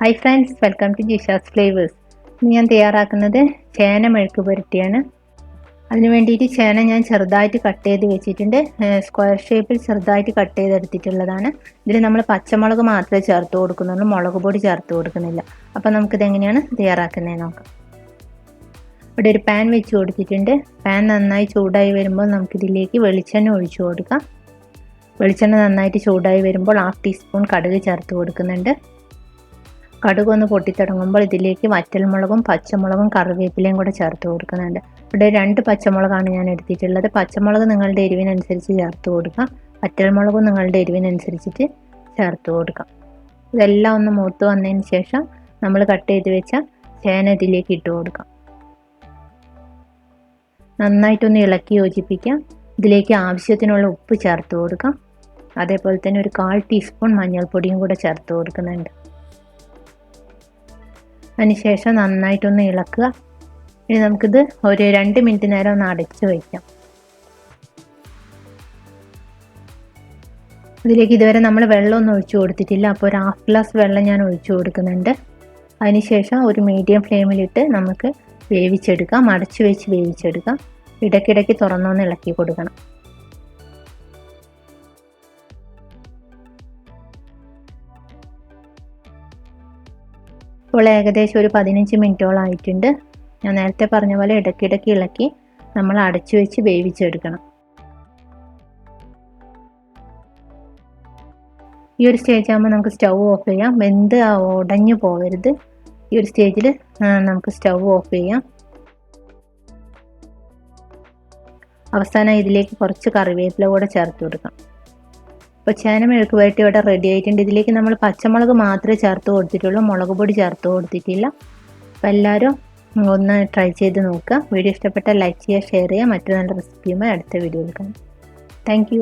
Hi friends welcome to Jisha's flavours ഞാൻ തയ്യാറാക്കുന്നത് ചേന മെഴുക്ക് പുരട്ടിയാണ്. അതിന് വേണ്ടിയിട്ട് ചേന ഞാൻ ചെറുതായിട്ട് കട്ട് ചെയ്ത് വെച്ചിട്ടുണ്ട്. സ്ക്വയർ ഷേപ്പിൽ ചെറുതായിട്ട് കട്ട് ചെയ്തെടുത്തിട്ടുള്ളതാണ്. ഇതിൽ നമ്മൾ പച്ചമുളക് മാത്രമേ ചേർത്ത് കൊടുക്കുന്നുള്ളൂ. മുളക് പൊടി ചേർത്ത് കൊടുക്കുന്നില്ല. അപ്പോൾ നമുക്കിത് എങ്ങനെയാണ് തയ്യാറാക്കുന്നത് നോക്കാം. ഇവിടെ ഒരു പാൻ വെച്ച് കൊടുത്തിട്ടുണ്ട്. പാൻ നന്നായി ചൂടായി വരുമ്പോൾ നമുക്കിതിലേക്ക് വെളിച്ചെണ്ണ ഒഴിച്ചു കൊടുക്കാം. വെളിച്ചെണ്ണ നന്നായിട്ട് ചൂടായി വരുമ്പോൾ ഹാഫ് ടീസ്പൂൺ കടുക് ചേർത്ത് കൊടുക്കുന്നുണ്ട്. കടുക് ഒന്ന് പൊട്ടിത്തുടങ്ങുമ്പോൾ ഇതിലേക്ക് വറ്റൽമുളകും പച്ചമുളകും കറിവേപ്പിലയും കൂടെ ചേർത്ത് കൊടുക്കുന്നുണ്ട്. ഇവിടെ രണ്ട് പച്ചമുളകാണ് ഞാൻ എടുത്തിട്ടുള്ളത്. പച്ചമുളക് നിങ്ങളുടെ എരിവിനനുസരിച്ച് ചേർത്ത് കൊടുക്കാം. വറ്റൽമുളകും നിങ്ങളുടെ എരിവിനനുസരിച്ചിട്ട് ചേർത്ത് കൊടുക്കാം. ഇതെല്ലാം ഒന്ന് മൂത്ത് വന്നതിന് ശേഷം നമ്മൾ കട്ട് ചെയ്ത് വെച്ച ചേന ഇതിലേക്ക് ഇട്ട് കൊടുക്കാം. നന്നായിട്ടൊന്ന് ഇളക്കി യോജിപ്പിക്കാം. ഇതിലേക്ക് ആവശ്യത്തിനുള്ള ഉപ്പ് ചേർത്ത് കൊടുക്കാം. അതേപോലെ തന്നെ ഒരു കാൽ ടീസ്പൂൺ മഞ്ഞൾപ്പൊടിയും കൂടെ ചേർത്ത് കൊടുക്കുന്നുണ്ട്. അതിനുശേഷം നന്നായിട്ടൊന്ന് ഇളക്കുക. ഇനി നമുക്കിത് ഒരു രണ്ട് മിനിറ്റ് നേരം ഒന്ന് അടച്ചു വയ്ക്കാം. ഇതിലേക്ക് ഇതുവരെ നമ്മൾ വെള്ളമൊന്നും ഒഴിച്ചു കൊടുത്തിട്ടില്ല. അപ്പോൾ ഒരു ഹാഫ് ഗ്ലാസ് വെള്ളം ഞാൻ ഒഴിച്ചു കൊടുക്കുന്നുണ്ട്. അതിനുശേഷം ഒരു മീഡിയം ഫ്ലെയിമിലിട്ട് നമുക്ക് വേവിച്ചെടുക്കാം. അടച്ചു വെച്ച് വേവിച്ചെടുക്കാം. ഇടയ്ക്കിടയ്ക്ക് തുറന്നൊന്ന് ഇളക്കി കൊടുക്കണം. ഇപ്പോൾ ഏകദേശം ഒരു പതിനഞ്ച് മിനിറ്റോളം ആയിട്ടുണ്ട്. ഞാൻ നേരത്തെ പറഞ്ഞ പോലെ ഇടയ്ക്കിടയ്ക്ക് ഇളക്കി നമ്മൾ അടച്ചു വെച്ച് വേവിച്ചെടുക്കണം. ഈ ഒരു സ്റ്റേജ് ആകുമ്പോൾ നമുക്ക് സ്റ്റൗ ഓഫ് ചെയ്യാം. വെന്ത് ഉടഞ്ഞു പോകരുത്. ഈ ഒരു സ്റ്റേജിൽ നമുക്ക് സ്റ്റൗ ഓഫ് ചെയ്യാം. അവസാനം ഇതിലേക്ക് കുറച്ച് കറിവേപ്പില കൂടെ ചേർത്ത് കൊടുക്കാം. ചേന മെഴുക്ക് വരട്ടി ഇവിടെ റെഡി ആയിട്ടുണ്ട്. ഇതിലേക്ക് നമ്മൾ പച്ചമുളക് മാത്രമേ ചേർത്ത് കൊടുത്തിട്ടുള്ളൂ. മുളക് പൊടി ചേർത്ത് കൊടുത്തിട്ടില്ല. അപ്പോൾ എല്ലാവരും ഒന്ന് ട്രൈ ചെയ്ത് നോക്കുക. വീഡിയോ ഇഷ്ടപ്പെട്ട ലൈക്ക് ചെയ്യുക ഷെയർ ചെയ്യുക. മറ്റു നല്ല റെസിപ്പിയുമായി അടുത്ത വീഡിയോയിൽ കാണാം. താങ്ക്